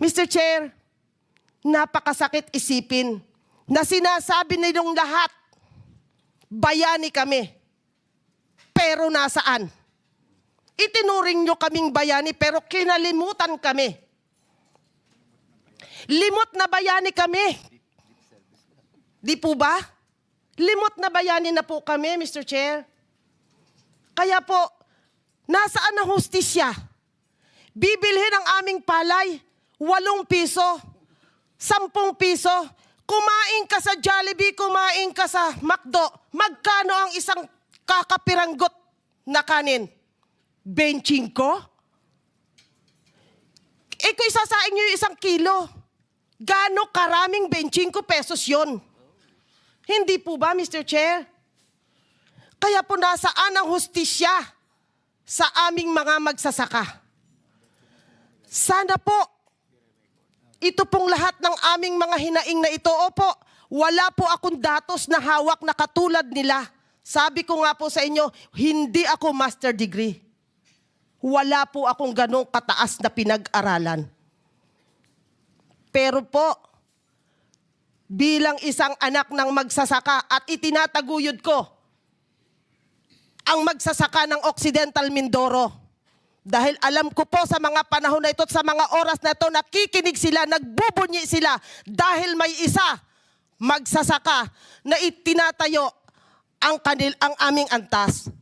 Mr. Chair, napakasakit isipin na sinasabi nilang lahat, bayani kami. Pero nasaan? Itinuring nyo kaming bayani pero kinalimutan kami. Limot na bayani kami. Di po ba? Limot na bayani na po kami, Mr. Chair. Kaya po, nasaan ang hustisya? Bibilhin ang aming palay, walong piso, sampung piso. Kumain ka sa Jollibee, kumain ka sa McDo. Magkano ang isang kakapiranggot na kanin? 25? Eh kung isasain nyo yung isang kilo, gaano karaming 25 pesos yon? Hindi po ba, Mr. Chair? Kaya po nasaan ang hustisya sa aming mga magsasaka? Sana po, ito pong lahat ng aming mga hinaing na ito, opo, wala po akong datos na hawak na katulad nila. Sabi ko nga po sa inyo, hindi ako master degree. Wala po akong ganong kataas na pinag-aralan. Pero po, bilang isang anak ng magsasaka at itinataguyod ko ang magsasaka ng Occidental Mindoro. Dahil alam ko po sa mga panahon na ito at sa mga oras na ito, nakikinig sila, nagbubunyi sila dahil may isa magsasaka na itinatayo ang kanil ang aming antas.